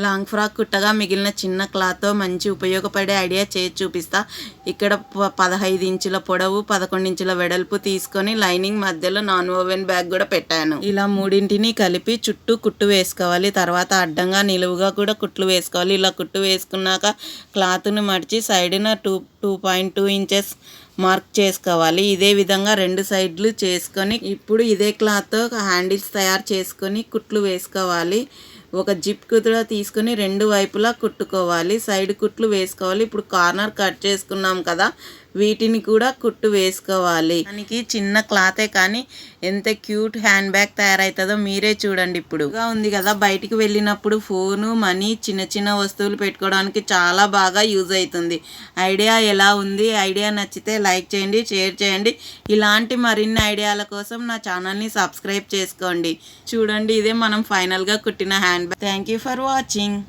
Long frock కుట్టగా మిగిలిన చిన్న క్లాత్తో మంచి ఉపయోగపడే ఐడియా చేసి చూపిస్తా. ఇక్కడ ప- పదహైదు ఇంచుల పొడవు పదకొండు ఇంచుల వెడల్పు తీసుకొని లైనింగ్ మధ్యలో నాన్ ఓవెన్ బ్యాగ్ కూడా పెట్టాను. ఇలా మూడింటిని కలిపి చుట్టూ కుట్టు వేసుకోవాలి. తర్వాత అడ్డంగా నిలువుగా కూడా కుట్లు వేసుకోవాలి. ఇలా కుట్టు వేసుకున్నాక క్లాత్ని మడిచి సైడ్న two two point two inches mark చేసుకోవాలి. ఇదే విధంగా రెండు సైడ్లు చేసుకొని ఇప్పుడు ఇదే క్లాత్తో హ్యాండిల్స్ తయారు చేసుకొని కుట్లు వేసుకోవాలి. ఒక జిప్ కుతుడ తీసుకొని రెండు వైపులా కుట్టుకోవాలి. సైడ్ కుట్లు వేసుకోవాలి. ఇప్పుడు కార్నర్ కట్ చేసుకున్నాం కదా. వీటిని కూడా కుట్టు వేసుకోవాలి. దానికి చిన్న క్లాతే కానీ ఎంత క్యూట్ హ్యాండ్ బ్యాగ్ తయారవుతుందో మీరే చూడండి ఇప్పుడు. ఉంది కదా బయటికి వెళ్ళినప్పుడు ఫోను మనీ చిన్న చిన్న వస్తువులు పెట్టుకోవడానికి చాలా బాగా యూజ్ అవుతుంది. ఐడియా ఎలా ఉంది? ఐడియా నచ్చితే లైక్ చేయండి షేర్ చేయండి. ఇలాంటి మరిన్ని ఐడియాల కోసం నా ఛానల్ని సబ్స్క్రైబ్ చేసుకోండి. చూడండి ఇదే మనం ఫైనల్గా కుట్టిన hand bag. Thank you for watching.